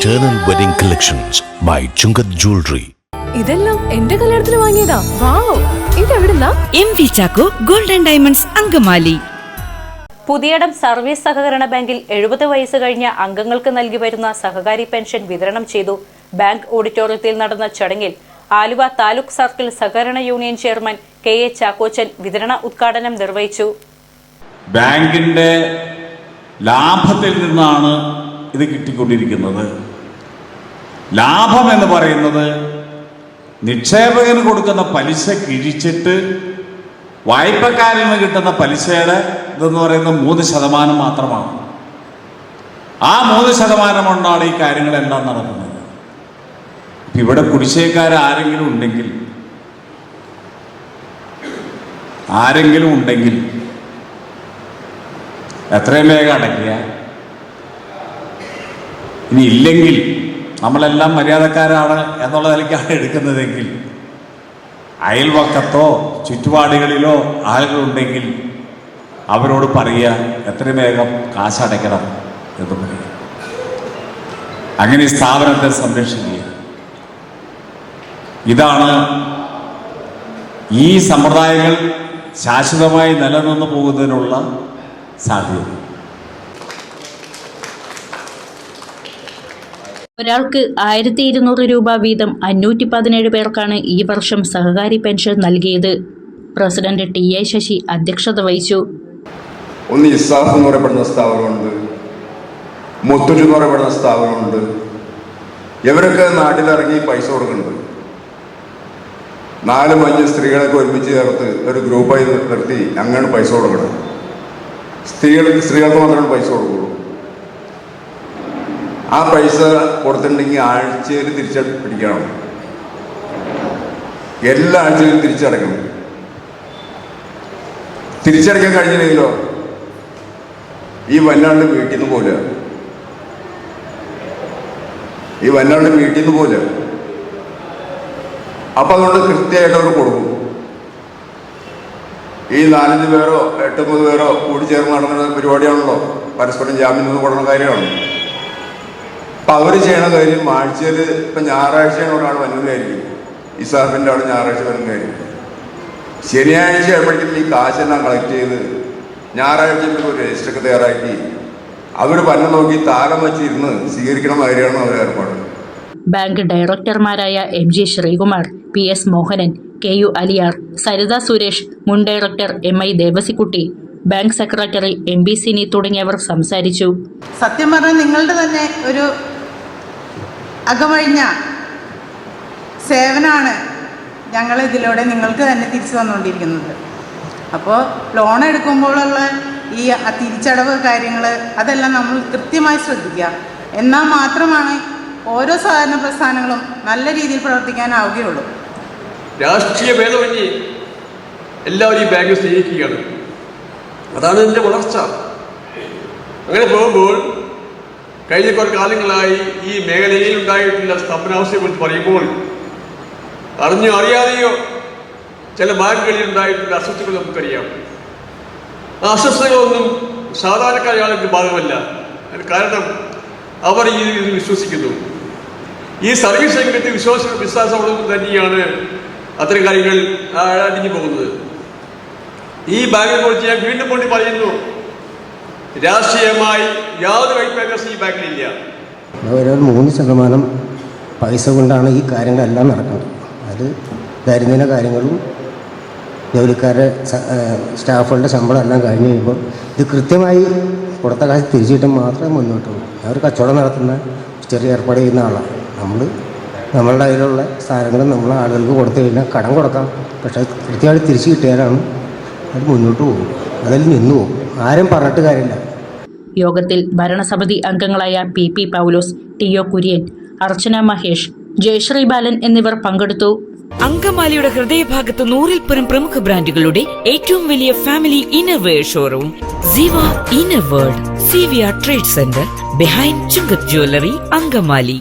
Eternal Wedding Collections by Chungath Jewelry. ഇതെല്ലാം എന്റെ കല്യാണത്തിന് വാങ്ങിയതാ. Wow ഇതെവിടുന്നാ? M V Chacko golden diamonds Angamaly. Puthiyadam service സഹകരണ ബാങ്കിൽ എഴുപത് വയസ്സ് കഴിഞ്ഞ അംഗങ്ങൾക്ക് നൽകി വരുന്ന സഹകാരി പെൻഷൻ വിതരണം ചെയ്തു. ബാങ്ക് ഓഡിറ്റോറിയത്തിൽ നടന്ന ചടങ്ങിൽ ആലുവ താലൂക്ക് സർക്കിൾ സഹകരണ union chairman K A Chackochan വിതരണ ഉദ്ഘാടനം നിർവഹിച്ചു. ബാങ്കിന്റെ ലാഭത്തിൽ നിന്നാണ് ഇത് കിട്ടിക്കൊണ്ടിരിക്കുന്നത്. ലാഭം എന്ന് പറയുന്നത് നിക്ഷേപകന് കൊടുക്കുന്ന പലിശ കിഴിച്ചിട്ട് വായ്പക്കാരിൽ നിന്ന് കിട്ടുന്ന പലിശയുടെ ഇതെന്ന് പറയുന്നത് മൂന്ന് ശതമാനം മാത്രമാണ്. ആ മൂന്ന് ശതമാനം കൊണ്ടാണ് ഈ കാര്യങ്ങളെല്ലാം നടക്കുന്നത്. ഇപ്പം ഇവിടെ കുടിശ്ശേക്കാർ ആരെങ്കിലും ഉണ്ടെങ്കിൽ ആരെങ്കിലും ഉണ്ടെങ്കിൽ എത്രയും വേഗം അടയ്ക്കുക. ഇനി ഇല്ലെങ്കിൽ നമ്മളെല്ലാം മര്യാദക്കാരാണ് എന്നുള്ള നിലയ്ക്കാണ് എടുക്കുന്നതെങ്കിൽ അയൽവക്കത്തോ ചുറ്റുപാടുകളിലോ ആളുകളുണ്ടെങ്കിൽ അവരോട് പറയുക എത്രയും വേഗം കാശടയ്ക്കണം എന്ന് പറയുക. അങ്ങനെ സ്ഥാപനത്തെ സംരക്ഷിക്കുക. ഇതാണ് ഈ സമ്പ്രദായങ്ങൾ ശാശ്വതമായി നിലനിന്ന് പോകുന്നതിനുള്ള സാധ്യത. ഒരാൾക്ക് ആയിരത്തി ഇരുന്നൂറ് രൂപ വീതം അഞ്ഞൂറ്റി പതിനേഴ് പേർക്കാണ് ഈ വർഷം സഹകാരി പെൻഷൻ നൽകിയത്. പ്രസിഡന്റ് ടി എ ശശി അധ്യക്ഷത വഹിച്ചു. ഒന്ന് ഇസാഫ് എന്ന് പറയപ്പെടുന്ന സ്ഥാപനമുണ്ട്. മുത്തൂറ്റ് എന്ന് പറയപ്പെടുന്ന സ്ഥാപനമുണ്ട്. ഇവരൊക്കെ നാട്ടിലിറങ്ങി പൈസ കൊടുക്കുന്നുണ്ട്. നാലും അഞ്ച് സ്ത്രീകളൊക്കെ ഒരുമിച്ച് ചേർത്ത് ഒരു ഗ്രൂപ്പായി നിർത്തി അങ്ങനെ പൈസ കൊടുക്കണം സ്ത്രീകൾക്ക് സ്ത്രീകൾക്ക് മാത്രമാണ് പൈസ കൊടുക്കുള്ളൂ. ആ പൈസ കൊടുത്തിട്ടുണ്ടെങ്കിൽ ആഴ്ചയിൽ തിരിച്ച പിടിക്കണം. എല്ലാ ആഴ്ചയിലും തിരിച്ചടക്കണം തിരിച്ചടയ്ക്കാൻ കഴിഞ്ഞില്ലെങ്കിലോ ഈ വല്ലാണ്ട് വീട്ടിൽ നിന്ന് പോലെ ഈ വല്ലാണ്ട് വീട്ടിൽ നിന്ന് പോലെ അപ്പൊ അതുകൊണ്ട് കൃത്യമായിട്ട് അവർ കൊടുക്കും. ഈ നാലഞ്ച് പേരോ എട്ടൊമ്പത് പേരോ കൂടി ചേർന്ന് നടന്ന പരിപാടിയാണല്ലോ. പരസ്പരം ജാമ്യം കൊടുക്കുന്ന കാര്യമാണ്. അപ്പൊ അവർ ചെയ്യണ കാര്യം ആഴ്ചയിൽ ഇപ്പൊ ഞായറാഴ്ച ഒരാൾ വരുന്നതായിരിക്കും ഇസാഫിന്റെ അവിടെ ഞായറാഴ്ച വരുന്നതായിരിക്കും. ശനിയാഴ്ച ആയപ്പോഴേക്കും ഈ കാശെല്ലാം കളക്ട് ചെയ്ത് ഞായറാഴ്ച ഒരു രജിസ്റ്ററൊക്കെ തയ്യാറാക്കി. അവർ പന്ന നോക്കി താരം വെച്ചിരുന്ന് സ്വീകരിക്കണ മാതിരിയാണ് അവർ ഏർപ്പാട്. Bank ഡയറക്ടർമാരായ M G Sreekumar P S Mohanan K U Aliyar Saritha Suresh മുൻ director M I Devasikutty bank secretary M B Sini തുടങ്ങിയവർ സംസാരിച്ചു. സത്യം പറഞ്ഞാൽ നിങ്ങളുടെ തന്നെ ഒരു അകമഴിഞ്ഞ സേവനമാണ് ഞങ്ങൾ ഇതിലൂടെ നിങ്ങൾക്ക് തന്നെ തിരിച്ചു തന്നുകൊണ്ടിരിക്കുന്നത്. അപ്പോൾ ലോൺ എടുക്കുമ്പോഴുള്ള ഈ തിരിച്ചടവ് കാര്യങ്ങൾ അതെല്ലാം നമ്മൾ കൃത്യമായി ശ്രദ്ധിക്കുക. എന്നാൽ മാത്രമാണ് ഓരോ സഹകരണ പ്രസ്ഥാനങ്ങളും നല്ല രീതിയിൽ പ്രവർത്തിക്കാനാവുകയുള്ളൂ. രാഷ്ട്രീയ ഭേദമന്യേ എല്ലാവരും ഈ ബാങ്ക് സ്നേഹിക്കുകയാണ്. അതാണ് ഇതിന്റെ വളർച്ച. അങ്ങനെ പോകുമ്പോൾ കഴിഞ്ഞ കുറേ കാലങ്ങളായി ഈ മേഖലയിൽ ഉണ്ടായിട്ടുള്ള സ്തംഭനാവസ്ഥയെക്കുറിച്ച് പറയുമ്പോൾ അറിഞ്ഞോ അറിയാതെയോ ചില ബാങ്കുകളിൽ ഉണ്ടായിട്ടുള്ള അസ്വസ്ഥകൾ നമുക്കറിയാം. ആ അസ്വസ്ഥകളൊന്നും സാധാരണക്കാരായ ആളുകൾക്ക് അതിന് കാരണം അവർ ഈ വിശ്വസിക്കുന്നു. ഈ സർവീസ് രംഗത്ത് വിശ്വാസ വിശ്വാസമുള്ളത് തന്നെയാണ് അത്തരം കാര്യങ്ങൾ അടിഞ്ഞു പോകുന്നത്. ഈ ബാങ്കിനെ കുറിച്ച് ഞാൻ വീണ്ടും കൊണ്ട് പറയുന്നു. രാഷ്ട്രീയമായി യാതൊരു വൈറ്റ് ഈ ബാങ്കിലില്ല. ഒരു മൂന്ന് ശതമാനം പൈസ കൊണ്ടാണ് ഈ കാര്യങ്ങളെല്ലാം നടക്കുന്നത്. അത് ദൈനംദിന കാര്യങ്ങളും ജോലിക്കാരുടെ സ്റ്റാഫുകളുടെ ശമ്പളം എല്ലാം കഴിഞ്ഞ് കഴിയുമ്പോൾ ഇത് കൃത്യമായി കൊടുത്ത കാശ് തിരിച്ചിട്ട് മാത്രമേ മുന്നോട്ട് പോകും. അവർ കച്ചവടം നടത്തുന്ന ചെറിയ ഏർപ്പാട് ചെയ്യുന്ന ആളാണ്. നമ്മൾ നമ്മളുടെ കയ്യിലുള്ള സാധനങ്ങൾ നമ്മൾ ആളുകൾക്ക് കൊടുത്തു കഴിഞ്ഞാൽ കടം കൊടുക്കാം. പക്ഷേ കൃത്യമായിട്ട് തിരിച്ച് കിട്ടിയാലാണ് അത് മുന്നോട്ട് പോകും. അതിൽ നിന്ന് പോകും. ആരും പറഞ്ഞിട്ട് കാര്യമില്ല. യോഗത്തിൽ ഭരണസമിതി അംഗങ്ങളായ P P Paulose T O Kurian Archana Mahesh Jayasree Balan എന്നിവർ പങ്കെടുത്തു. അങ്കമാലിയുടെ ഹൃദയഭാഗത്ത് നൂറിൽ പരം പ്രമുഖ ബ്രാൻഡുകളുടെ ഏറ്റവും വലിയ family innerwear showroom. Ziva inner world C V R trade centre behind Chungath jewellery Angamaly.